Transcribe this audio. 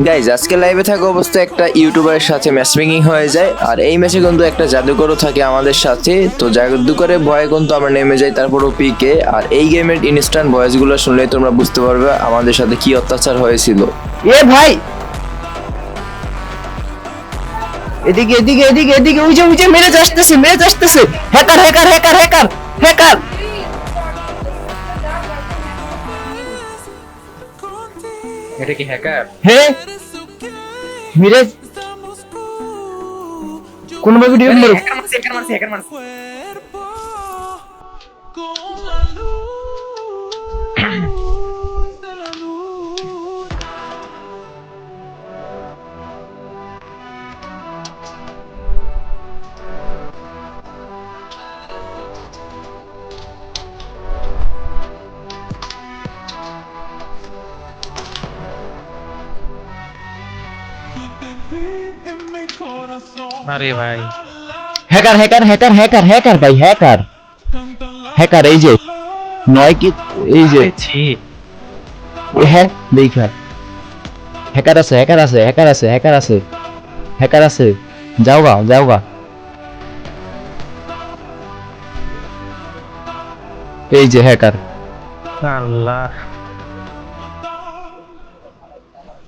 Guys আজকে লাইভে থাকা অবস্থায় একটা ইউটিউবারের সাথে ম্যাচ মেকিং হয়ে যায়। আর এই ম্যাচে কিন্তু একটা জাদুকরও থাকে আমাদের সাথে। তো জাদুকরের ভয়ে কিন্তু আমরা নেমে যাই তারপরও পিকে আর এই গেমের ইনস্ট্যান্ট ভয়েসগুলো শুনলেই তোমরা বুঝতে পারবে আমাদের সাথে কি অত্যাচার হয়েছিল। এ ভাই! এদিকে এদিকে এদিকে এদিকে, ওই যে মেরে আসতেছে মেরে আসতেছে hacker hacker hacker hacker hacker! এটা কি হ্যাকার হ্যাঁ মিরাজ কোনোভাবে ডিম মারো হ্যাকার মারছে হ্যাকার মারছে হ্যাকার মারছে আরে ভাই। Hacker hacker hacker hacker hacker ভাই হ্যাকার হ্যাকার এই যে নয় কি এই যে। হ্যাঁ দেখা হ্যাকার আছে হ্যাকার আছে হ্যাকার আছে হ্যাকার আছে। হ্যাকার আছে। যাও গা যাও গা। এই যে হ্যাকার আল্লাহ।